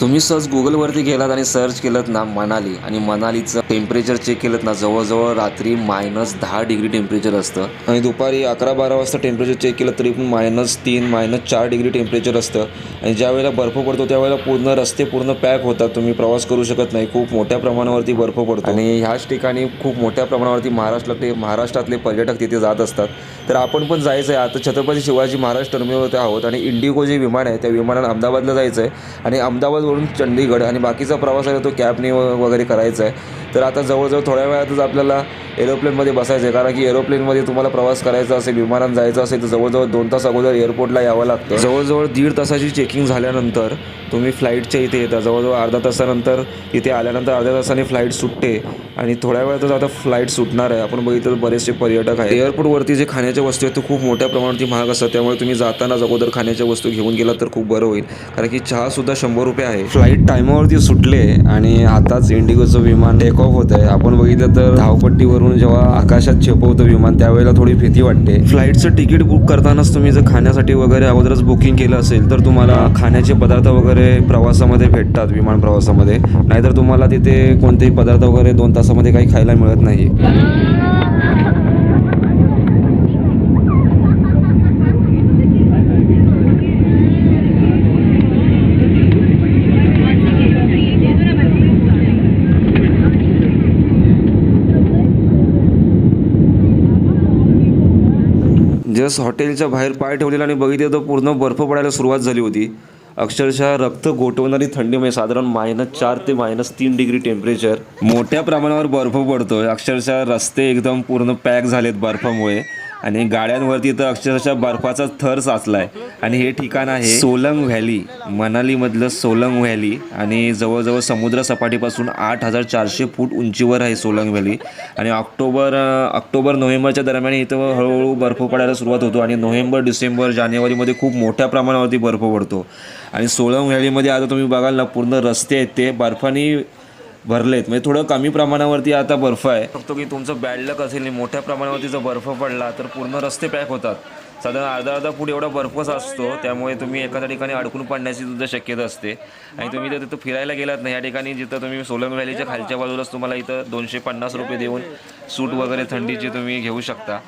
तुम्ही सहज गुगलवरती गेलात आणि सर्च केलं ना मनाली. आणि मनालीचं टेम्परेचर चेक केलं ना जवळजवळ रात्री मायनस दहा डिग्री टेम्परेचर असतं. आणि दुपारी अकरा बारा वाजता टेम्परेचर चेक केलं तरी पण मायनस तीन मायनस चार डिग्री टेम्परेचर असतं. आणि ज्या वेळेला बर्फ पडतो त्यावेळेला पूर्ण रस्ते पूर्ण पॅक होतात. तुम्ही प्रवास करू शकत नाही. खूप मोठ्या प्रमाणावरती बर्फ पडतो. आणि ह्याच ठिकाणी खूप मोठ्या प्रमाणावरती महाराष्ट्रातले महाराष्ट्रातले पर्यटक तिथे जात असतात. तर आपण पण जायचं आहे आता छत्रपती शिवाजी महाराज टर्मिनलवरती आहोत. आणि इंडिगो जे विमान आहे. त्या विमानाला अहमदाबादला जायचं आहे आणि अहमदाबाद अहमदाबादवरून चंदीगड आणि बाकीचा प्रवास आहे तो कॅबने वगैरे करायचा आहे. तर आता जवळजवळ थोड्या वेळातच आपल्याला एरोप्लेनमध्ये बसायचं आहे कारण की एरोप्लेनमध्ये तुम्हाला प्रवास करायचा असेल विमानात जायचं असेल तर जवळजवळ दोन तास अगोदर एअरपोर्टला यावं लागतं. जवळजवळ दीड तासाची चेकिंग झाल्यानंतर तुम्ही फ्लाईटच्या इथे येता. जवळजवळ अर्धा तासानंतर इथे आल्यानंतर अर्ध्या तासाने फ्लाईट सुटते आणि थोड्या वेळातच आता फ्लाईट सुटणार आहे. आपण बघितलं तर बरेचसे पर्यटक आहे एअरपोर्टवरती जे खाण्याच्या वस्तू आहेत ते खूप मोठ्या प्रमाणावरती महाग असतात. त्यामुळे तुम्ही जाताना अगोदर खाण्याच्या वस्तू घेऊन गेलात तर खूप बरं होईल. कारण की चहासुद्धा शंभर रुपये आहे. फ्लाईट टायमावरती सुटले आणि आताच इंडिगोचं विमान टेक ऑफ होत आहे आपण बघितलं तर धावपट्टीवरून जेव्हा आकाशात छेपवतं विमान त्यावेळेला थोडी भीती वाटते. फ्लाईटचं तिकीट बुक करतानाच तुम्ही जर खाण्यासाठी वगैरे अगोदरच बुकिंग केलं असेल तर तुम्हाला खाण्याचे पदार्थ वगैरे प्रवासामध्ये भेटतात विमान प्रवासामध्ये. नाहीतर तुम्हाला तिथे कोणतेही पदार्थ वगैरे दोन तासामध्ये काही खायला मिळत नाही जस्ट हॉटेलच्या बाहेर पाय ठेवलेला आणि बघितलं तर पूर्ण बर्फ पडायला सुरुवात झाली होती. अक्षरशः रक्त गोठवणारी थंडी म्हणजे साधारण मायनस चार ते मायनस तीन डिग्री टेम्परेचर मोठ्या प्रमाणावर बर्फ पडतोय. अक्षरशः रस्ते एकदम पूर्ण पॅक झालेत बर्फामुळे. आणि गाड्यांवरती तर अक्षरशः बर्फाचा थर साचलाय. आणि हे ठिकाण आहे सोलंग व्हॅली. मनालीमधलं सोलंग व्हॅली. आणि जवळजवळ समुद्र सपाटीपासून आठ हजार चारशे फूट उंचीवर आहे सोलंग व्हॅली. आणि ऑक्टोबर ऑक्टोबर नोव्हेंबरच्या दरम्यान इथं हळूहळू बर्फ पडायला सुरुवात होतो. आणि नोव्हेंबर डिसेंबर जानेवारीमध्ये खूप मोठ्या प्रमाणावरती बर्फ पडतो. आणि सोलंग व्हॅलीमध्ये आता तुम्ही बघाल ना पूर्ण रस्ते आहेत ते. बर्फाने भरलेत. म्हणजे थोडं कमी प्रमाणावरती आता बर्फ आहे. फक्त की तुमचं बॅड लक असेल मोठ्या प्रमाणावरती जर बर्फ पडला तर पूर्ण रस्ते पॅक होतात. साधारण अर्धा अर्धा फूट एवढा बर्फच असतो. त्यामुळे तुम्ही एखाद्या ठिकाणी अडकून पडण्याची सुद्धा शक्यता असते. आणि तुम्ही जर तिथं फिरायला गेलात ना या ठिकाणी जिथं तुम्ही सोलंग व्हॅलीच्या खालच्या बाजूलाच तुम्हाला इथं दोनशे पन्नास रुपये देऊन सूट वगैरे थंडीची तुम्ही घेऊ शकता.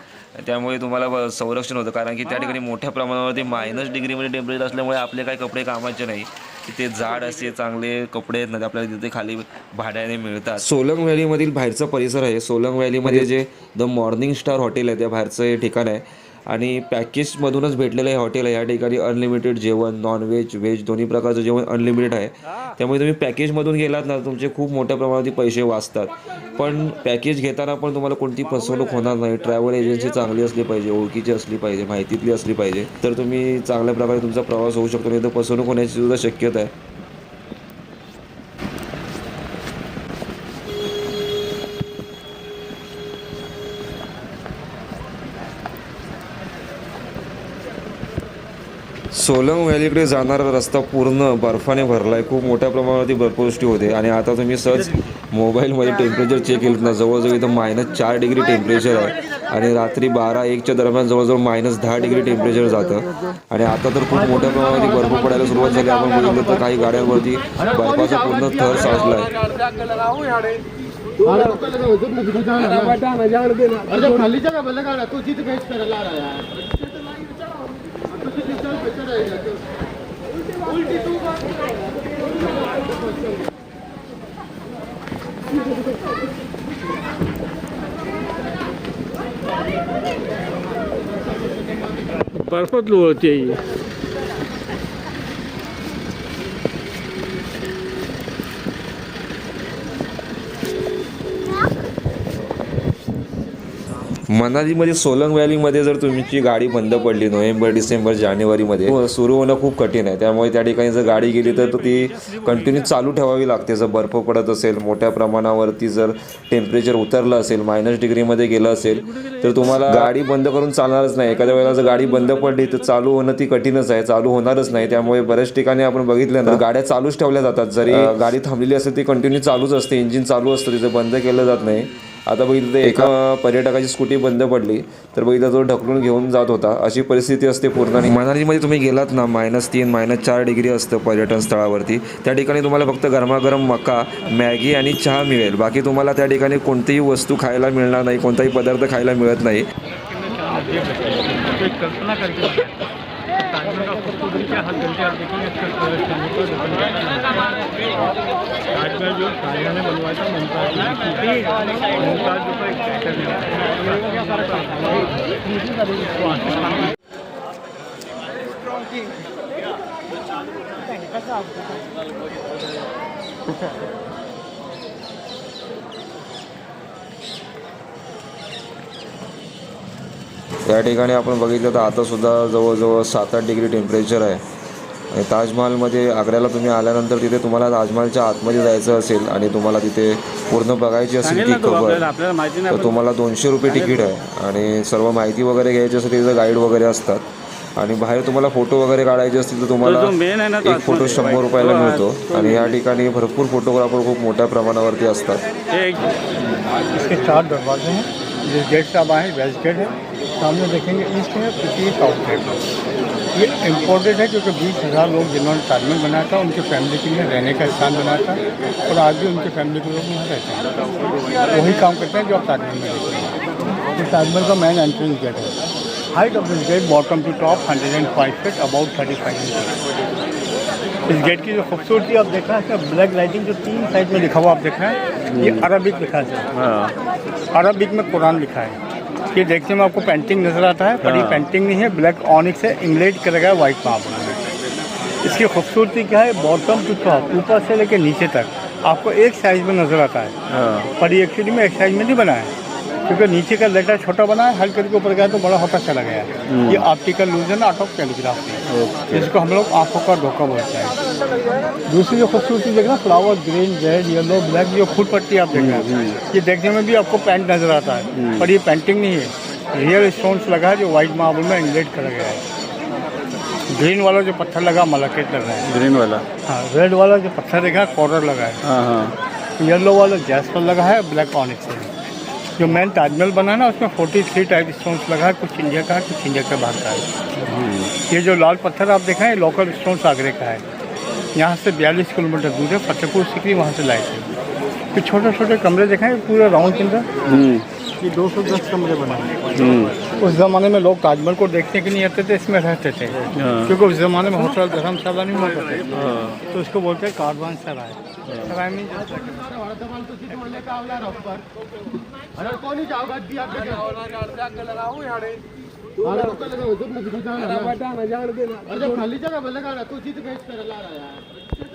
त्यामुळे तुम्हाला संरक्षण होतं. कारण की त्या ठिकाणी मोठ्या प्रमाणावरती मायनस डिग्रीमध्ये टेम्परेचर असल्यामुळे आपले काही कपडे कामाचे नाही. तिथे जाड असे चांगले कपडे आहेत ना ते आपल्याला तिथे खाली भाड्याने मिळतात. सोलंग व्हॅलीमधील बाहेरचा परिसर आहे. सोलंग व्हॅलीमध्ये जे द मॉर्निंग स्टार हॉटेल आहे त्या बाहेरचं हे ठिकाण आहे. आणि पॅकेजमधूनच भेटलेलं हे हॉटेल आहे. या ठिकाणी अनलिमिटेड जेवण नॉनव्हेज व्हेज दोन्ही प्रकारचं जेवण अनलिमिटेड आहे. त्यामुळे तुम्ही पॅकेजमधून गेलात ना तुमचे खूप मोठ्या प्रमाणात पैसे वाचतात. पण पॅकेज घेताना पण तुम्हाला कोणती फसवणूक होणार नाही. ट्रॅव्हल एजन्सी चांगली असली पाहिजे ओळखीची असली पाहिजे माहितीतली असली पाहिजे. तर तुम्ही चांगल्या प्रकारे तुमचा प्रवास होऊ शकतो नाही तर फसवणूक होण्याची सुद्धा शक्यता आहे. सोलंग व्हॅलीकडे जाणारा रस्ता पूर्ण बर्फाने भरला आहे खूप मोठ्या प्रमाणावरती बर्फवृष्टी होते. आणि आता तुम्ही सहज मोबाईलमध्ये टेम्परेचर चेक केलं ना जवळजवळ इथं मायनस चार डिग्री टेम्परेचर आहे. आणि रात्री बारा एकच्या दरम्यान जवळजवळ मायनस दहा डिग्री टेम्परेचर जातं. आणि आता तर खूप मोठ्या प्रमाणावरती बर्फ पडायला सुरुवात झाली. आपण बघितलं तर काही गाड्यांवरती बर्फाचा पूर्ण थर साचला आहे बर्फात लोळते मनालीमध्ये सोलंग व्हॅलीमध्ये जर तुमची गाडी बंद पडली नोव्हेंबर डिसेंबर जानेवारीमध्ये हो, सुरू होणं खूप कठीण आहे. त्यामुळे त्या ठिकाणी जर गाडी गेली तर ती कंटिन्यू चालू ठेवावी लागते. जर बर्फ पडत असेल मोठ्या प्रमाणावरती जर टेम्परेचर उतरलं असेल मायनस डिग्रीमध्ये गेलं असेल तर तुम्हाला गाडी बंद करून चालणारच नाही. एखाद्या वेळेला जर गाडी बंद पडली तर चालू होणं ती कठीणच आहे. चालू होणारच नाही. त्यामुळे बऱ्याच ठिकाणी आपण बघितलं ना गाड्या चालूच ठेवल्या जातात. जरी गाडी थांबलेली असेल ती कंटिन्यू चालूच असते. इंजिन चालू असतं तिचं बंद केलं जात नाही. आता बघितलं तर एका पर्यटकाची स्कूटी बंद पडली तर बघितलं तो ढकलून घेऊन जात होता. अशी परिस्थिती असते पूर्ण. आणि मनालीमध्ये तुम्ही गेलात ना मायनस तीन मायनस चार डिग्री असतं पर्यटन स्थळावरती. त्या ठिकाणी तुम्हाला फक्त गरमागरम मका मॅगी आणि चहा मिळेल. बाकी तुम्हाला त्या ठिकाणी कोणतीही वस्तू खायला मिळणार नाही कोणताही पदार्थ खायला मिळत नाही. तो एक कल्पना करके ताजमहल का खूबसूरती के हाथ घंटे आप देखेंगे ताजमहल जो शाहजहाँ ने बनवाया था मुमताज की मुमताज जो एक एक्टर ने त्या ठिकाणी आपण बघितलं तर आता सुद्धा जवळजवळ सात आठ डिग्री टेम्परेचर आहे. आणि ताजमहालमध्ये आग्र्याला तुम्ही आल्यानंतर तिथे तुम्हाला ताजमहालच्या आतमध्ये जायचं असेल आणि तुम्हाला तिथे पूर्ण बघायची असेल ती खबर तर तुम्हाला दोनशे रुपये तिकीट आहे. आणि सर्व माहिती वगैरे घ्यायची असेल तिथे गाईड वगैरे असतात. आणि बाहेर तुम्हाला फोटो वगैरे काढायचे असतील तर तुम्हाला आहे एक फोटो शंभर रुपयाला मिळतो. आणि या ठिकाणी भरपूर फोटोग्राफर खूप मोठ्या प्रमाणावरती असतात. गेट से आप आए वेस्ट गेट है। सामने देखेंगे ईस्ट है पीछे साउथ गेट ये इम्पोर्टेड है क्योंकि बीस हज़ार लोग जिन्होंने ताजमहल बनाया था उनकी फैमिली के लिए रहने का स्थान बनाया था और आज भी उनकी फैमिली के लोग वहाँ रहते हैं। वही काम करते हैं जो आप ताजमहल में देखते हैं। ये ताजमहल का मेन एंट्रेंस गेट है। Height of this gate bottom to top hundred and five feet about thirty five inch इस गेट की जो खूबसूरती आप देख रहे हैं इसमें ब्लैक लाइटिंग जो तीन साइड में लिखा हुआ आप देख रहे हैं ये अरबिक लिखा है। अरबिक में कुरान लिखा है। ये देखने में आपको पेंटिंग नज़र आता है पर ये पेंटिंग नहीं है ब्लैक ऑनिक्स है इंग्लेड करा गया वाइट में इसकी खूबसूरती क्या है? बॉटम टू टॉप ऊपर से लेकर नीचे तक। आपको एक साइज़ में नज़र आता है। पर ये एक्चुअली में एक साइज़ में नहीं बना है क्योंकि नीचे का लेटर छोटा बना है हल्के के ऊपर गया तो बड़ा होता चला गया। है ये optical illusion art of calligraphy जिसको हम लोग आँखों का धोखा बोलते हैं। दूसरी जो खूबसूरती देख रहे flower green red yellow black जो फूल पट्टी आप देख रहे हैं। ये देखने में भी आपको पेंट नज़र आता है पर ये पेंटिंग नहीं है। रियल स्टोन्स लगा है जो वाइट मार्बल में इंग्लेट करा गया है। ग्रीन वाला जो पत्थर लगा मलकेट लगा है। ग्रीन वाला। हाँ रेड वाला जो पत्थर देखा कॉर्नर लगा है। हाँ हाँ। येलो वाला जैस्पर लगा है ब्लैक ऑनिक्स है। जो मेन ताजमहल बना है ना उसमें फोर्टी थ्री टाइप स्टोन्स लगा है कुछ इंडिया का है कुछ इंडिया के बाहर का है। ये जो लाल पत्थर आप देखें ये लोकल स्टोन्स आगरे का है। यहाँ से बयालीस किलोमीटर दूर है फतेहपुर सिकरी वहाँ से लाए थे। फिर छोटे छोटे कमरे देखें पूरा राउंड के अंदर ये दो सौ दस कमरे बनाए उस ज़माने में लोग ताजमहल को देखने के लिए आते थे इसमें रहते थे। क्योंकि उस ज़माने में होटल धर्मशाला नहीं हुआ करते तो उसको बोलते हैं कारवान सराय। सराय में अरे कोणी जाओगा दिया अरे खाली जगह बोले का तू जित बेच कर ला रहा है